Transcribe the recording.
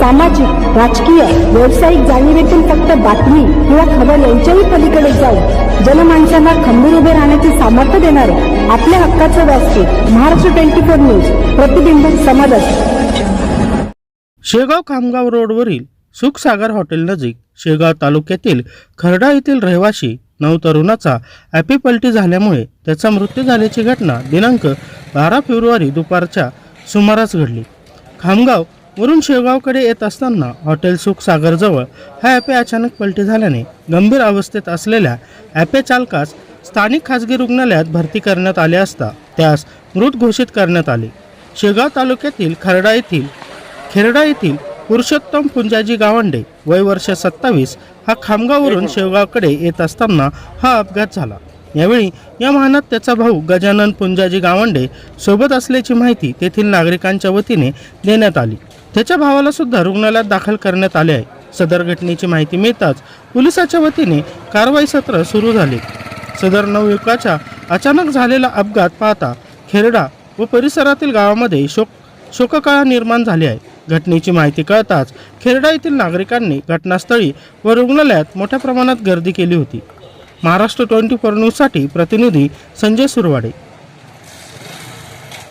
सामाजिक राजकीय व्यावसायिक जाणीवेतून फक्त बातमी किंवा खबर यांच्याही पलीकडे जाऊन जनमानसांना खंबीर उभे राहण्याचे सामर्थ्य देणारे आपल्या हक्काचं व्यासपीठ महाराष्ट्र ट्वेंटी फोर न्यूज प्रतिबिंब समाजात शेगाव खामगाव रोडवरील सुखसागर हॉटेल नजीक शेगाव तालुक्यातील खर्डा येथील रहिवासी नऊ तरुणाचा ॲपी पलटी झाल्यामुळे त्याचा मृत्यू झाल्याची घटना दिनांक बारा फेब्रुवारी दुपारच्या सुमारास घडली. खामगाव वरून शेगावकडे येत असताना हॉटेल सुखसागरजवळ हा ॲपे अचानक पलटी झाल्याने गंभीर अवस्थेत असलेल्या ॲपे चालकास स्थानिक खाजगी रुग्णालयात भरती करण्यात आले असता त्यास मृत घोषित करण्यात आले. शेगाव तालुक्यातील खर्डा येथील खेरडा येथील पुरुषोत्तम पुंजाजी गावंडे वय वर्ष सत्तावीस हा खामगाववरून शेवगावकडे येत असताना हा अपघात झाला. यावेळी या वाहनात त्याचा भाऊ गजानन पुंजाजी गावंडे सोबत असल्याची माहिती तेथील नागरिकांच्या वतीने देण्यात आली. त्याच्या भावाला सुद्धा रुग्णालयात दाखल करण्यात आले आहे. सदर घटनेची माहिती मिळताच पोलिसाच्या वतीने कारवाई सत्र सुरू झाले. सदर नवयुवकाच्या अचानक झालेला अपघात पाहता खेरडा व परिसरातील गावामध्ये शोक शोककळा निर्माण झाली आहे. घटनेची माहिती कळताच खेरडा येथील नागरिकांनी घटनास्थळी व रुग्णालयात मोठ्या प्रमाणात गर्दी केली होती. महाराष्ट्र ट्वेंटी फोर न्यूजसाठी प्रतिनिधी संजय सुरवाडे.